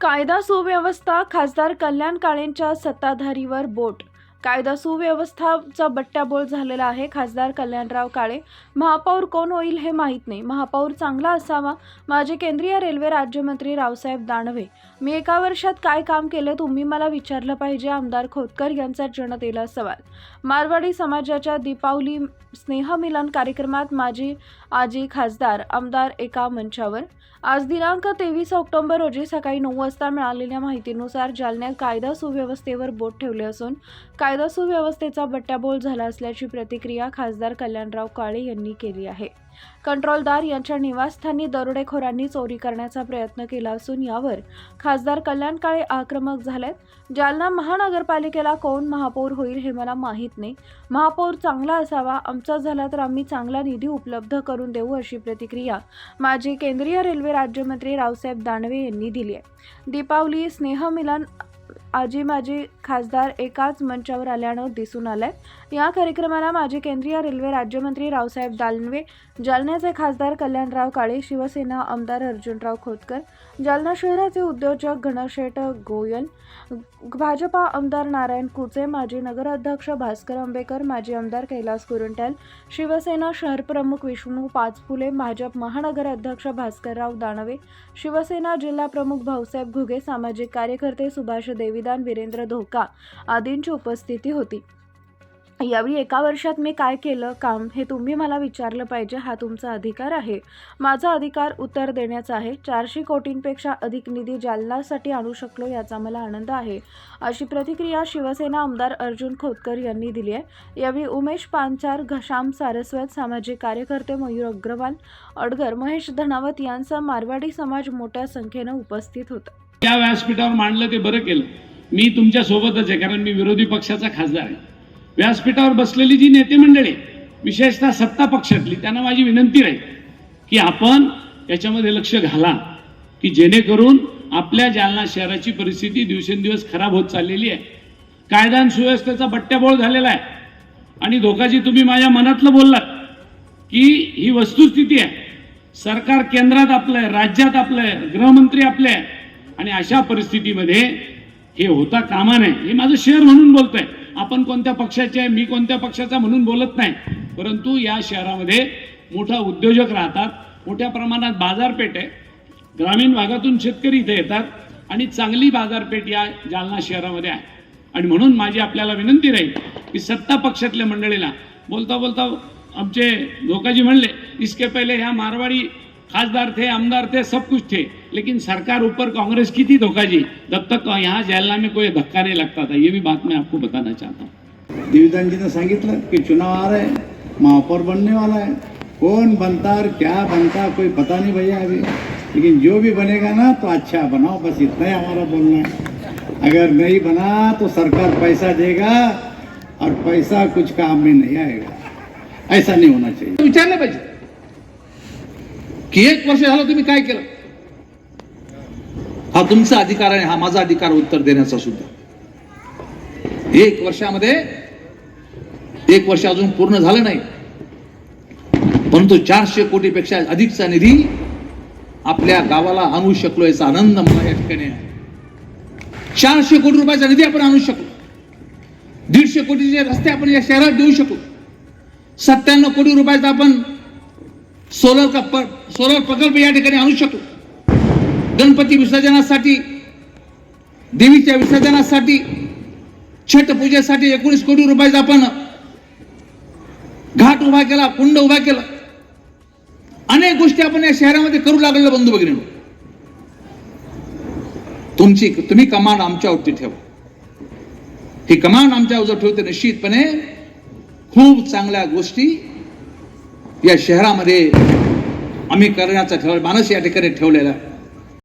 कायदा सुव्यवस्था खासदार कल्याण काळेंच्या सत्ताधारीवर बोट कायदा सुव्यवस्थाचा बट्ट्याबोळ झालेला आहे. खासदार कल्याणराव काळे महापौर कोण होईल हे माहीत नाही. महापौर चांगला असावा माझे केंद्रीय रेल्वे राज्यमंत्री रावसाहेब दानवे. मी एका वर्षात काय काम केले तुम्ही मला विचारलं पाहिजे आमदार खोतकर यांचा जनतेला सवाल. मारवाडी समाजाच्या दीपावली स्नेहमिलन कार्यक्रमात माजी आजी खासदार आमदार एका मंचावर. आज दिनांक तेवीस ऑक्टोबर रोजी सकाळी नऊ वाजता मिळालेल्या माहितीनुसार जालन्यात कायदा सुव्यवस्थेवर बोट ठेवले असून काय कायदा सुव्यवस्थेचा बट्ट्याबोल झाला असल्याची प्रतिक्रिया खासदार कल्याणराव काळे यांनी केली आहे. कंट्रोलदार यांच्या निवासस्थानी दरोडेखोरांनी चोरी करण्याचा प्रयत्न केला असून यावर खासदार कल्याण काळे आक्रमक झालेत. जालना महानगरपालिकेला कोण महापौर होईल हे मला माहीत नाही. महापौर चांगला असावा आमचा झाला तर आम्ही चांगला निधी उपलब्ध करून देऊ अशी प्रतिक्रिया माजी केंद्रीय रेल्वे राज्यमंत्री रावसाहेब दानवे यांनी दिली आहे. दीपावली स्नेहमिलन आजी माजी खासदार एकाच मंचावर आल्यानं दिसून आलंय. या कार्यक्रमाला माजी केंद्रीय रेल्वे राज्यमंत्री रावसाहेब दानवे जालन्याचे खासदार कल्याणराव काळे शिवसेना आमदार अर्जुनराव खोतकर जालना शहराचे उद्योजक घनशेठ गोयल भाजपा आमदार नारायण कुचे माजी नगराध्यक्ष भास्कर आंबेकर माजी आमदार कैलास कुरुंटल शिवसेना शहर प्रमुख विष्णू पाचफुले भाजप महानगर अध्यक्ष भास्करराव दानवे शिवसेना जिल्हा प्रमुख भाऊसाहेब घुगे सामाजिक कार्यकर्ते सुभाष देवी संविधान वीरेंद्र धोका आदींची उपस्थिती होती. यावेळी एका वर्षात मी काय केलं काम हे तुम्ही मला विचारलं पाहिजे हा तुमचा अधिकार आहे. माझा अधिकार उत्तर देण्याचा आहे. चारशे कोटींपेक्षा अधिक निधी जालनासाठी आणू शकलो याचा मला आनंद आहे अशी प्रतिक्रिया शिवसेना आमदार अर्जुन खोतकर यांनी दिली आहे. यावेळी उमेश पांचार घशाम सारस्वत सामाजिक कार्यकर्ते मयूर अग्रवाल अडगर महेश धनावत यांचा मारवाडी समाज मोठ्या संख्येनं उपस्थित होता. त्या व्यासपीठावर मांडलं ते बरं केलं. मी तुमच्या सोबतच आहे कारण मी विरोधी पक्षाचा खासदार आहे. व्यासपीठावर बसलेली जी नेते मंडळी आहे, विशेषतः सत्ता पक्षातली त्यांना माझी विनंती राहील की आपण याच्यामध्ये लक्ष घाला की जेणेकरून आपल्या जालना शहराची परिस्थिती दिवसेंदिवस खराब होत चाललेली आहे. कायदा आणि सुव्यवस्थेचा बट्ट्याबोळ झालेला आहे. आणि धोकाजी तुम्ही माझ्या मनातलं बोललात की ही वस्तुस्थिती आहे. सरकार केंद्रात आपलं आहे राज्यात आपलं आहे गृहमंत्री आपले आहे. आणि अशा परिस्थितीमध्ये हे होता कामा नये. हे माझं शहर म्हणून बोलतोय. आपण कोणत्या पक्षाचे आहे मी कोणत्या पक्षाचा म्हणून बोलत नाही. परंतु या शहरामध्ये मोठा उद्योजक राहतात. मोठ्या प्रमाणात बाजारपेठ आहे. ग्रामीण भागातून शेतकरी इथे येतात आणि चांगली बाजारपेठ या जालना शहरामध्ये आहे. आणि म्हणून माझी आपल्याला विनंती राहील की सत्ता पक्षातल्या मंडळीला बोलता बोलता आमचे धोकाजी म्हणले इसके पहिले ह्या मारवाड़ी खासदार थे आमदार थे सब कुछ थे। लेकिन सरकार ऊपर कांग्रेस की थी धोखाजी। जब तक यहाँ जालना में कोई धक्का नहीं लगता था ये भी बात मैं आपको बताना चाहता हूँ। देवीदान जी ने सांगितलं की चुनाव आ रहा है महापौर बनने वाला है। कौन बनता और क्या बनता कोई पता नहीं भैया अभी। लेकिन जो भी बनेगा ना तो अच्छा बनाओ बस इतना ही हमारा बोलना है। अगर नहीं बना तो सरकार पैसा देगा और पैसा कुछ काम में नहीं आएगा। ऐसा नहीं होना चाहिए। विचारलं पाहिजे की एक वर्ष झालं तुम्ही काय केलं? हा तुमचा अधिकार आहे हा माझा अधिकार उत्तर देण्याचा सुद्धा. एक वर्षामध्ये एक वर्ष अजून पूर्ण झालं नाही. परंतु चारशे कोटीपेक्षा अधिकचा निधी आपल्या गावाला आणू शकलो याचा आनंद मला या ठिकाणी आहे. चारशे कोटी रुपयाचा निधी आपण आणू शकलो. दीडशे कोटीचे रस्ते आपण या शहरात देऊ शकलो. सत्त्याण्णव कोटी रुपयाचा आपण सोलर का प- सोलर प्रकल्प या ठिकाणी आणू शकतो गणपती विसर्जनासाठी देवीच्या विसर्जनासाठी छठ पूजेसाठी एकोणीस कोटी रुपयाचा आपण घाट उभा केला कुंड उभा केला. अनेक गोष्टी आपण या शहरामध्ये करू लागलेलो बंधू भगिनी तुमची तुम्ही कमांड आमच्यावरती ठेवा. ही कमांड आमच्यावर ठेवते निश्चितपणे. खूप चांगल्या गोष्टी या शहरामध्ये आम्ही करण्याचा ठेव मानस या ठिकाणी ठेवलेला आहे.